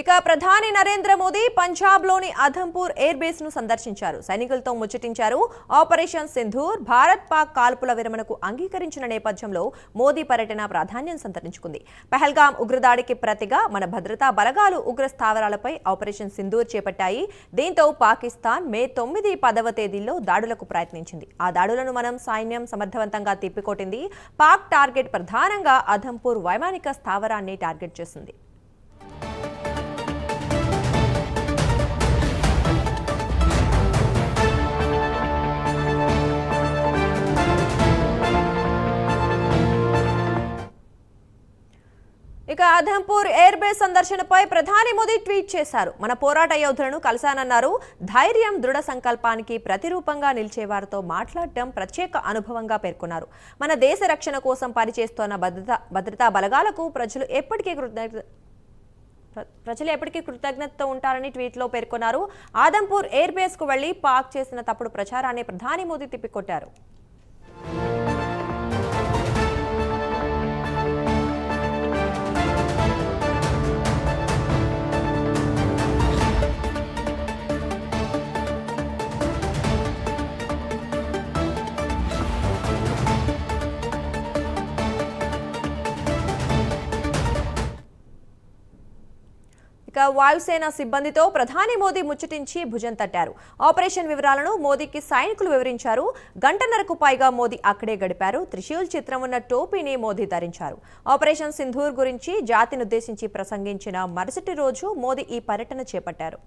ఇక ప్రధాని నరేంద్ర మోదీ పంజాబ్లోని అధంపూర్ ఎయిర్ బేస్ను సందర్శించారు. సైనికులతో ముచ్చటించారు. ఆపరేషన్ సింధూర్ భారత్ పాక్ కాల్పుల విరమణకు అంగీకరించిన నేపథ్యంలో మోదీ పర్యటన ప్రాధాన్యం సంతరించుకుంది. పహల్గాం ఉగ్రదాడికి ప్రతిగా మన భద్రతా బలగాలు ఉగ్ర స్థావరాలపై ఆపరేషన్ సింధూర్ చేపట్టాయి. దీంతో పాకిస్తాన్ మే తొమ్మిది పదవ తేదీల్లో దాడులకు ప్రయత్నించింది. ఆ దాడులను మనం సైన్యం సమర్థవంతంగా తిప్పికొట్టింది. పాక్ టార్గెట్ ప్రధానంగా అధంపూర్ వైమానిక స్థావరాన్ని టార్గెట్ చేసింది ఇక అధంపూర్ ఎయిర్ బేస్ సందర్శనపై ప్రధాని మోదీ ట్వీట్ చేశారు. మన పోరాట యోధులను కలిశానన్నారు. ధైర్యం దృఢ సంకల్పానికి ప్రతిరూపంగా నిలిచేవారితో మాట్లాడటం ప్రత్యేక అనుభవంగా పేర్కొన్నారు. మన దేశ రక్షణ కోసం పనిచేస్తున్న భద్రతా భద్రతా బలగాలకు ప్రజలు ఎప్పటికీ కృతజ్ఞత ప్ర- ప్రజలు ఎప్పటికీ కృతజ్ఞతతో ఉంటారని ట్వీట్లో పేర్కొన్నారు. ఆదంపూర్ ఎయిర్ బేస్కు వెళ్ళి పాక్ చేసిన తప్పుడు ప్రచారాన్ని ప్రధాని మోదీ తిప్పికొట్టారు. ఇక వాయుసేన సిబ్బందితో ప్రధాని మోదీ ముచ్చటించి భుజం తట్టారు. ఆపరేషన్ వివరాలను మోదీకి సైనికులు వివరించారు. గంటన్నరకు పైగా మోదీ అక్కడే గడిపారు. త్రిశూల్ చిత్రం ఉన్న టోపీని మోదీ ధరించారు. ఆపరేషన్ సింధూర్ గురించి జాతినుద్దేశించి ప్రసంగించిన మరుసటి రోజు మోదీ ఈ పర్యటన చేపట్టారు.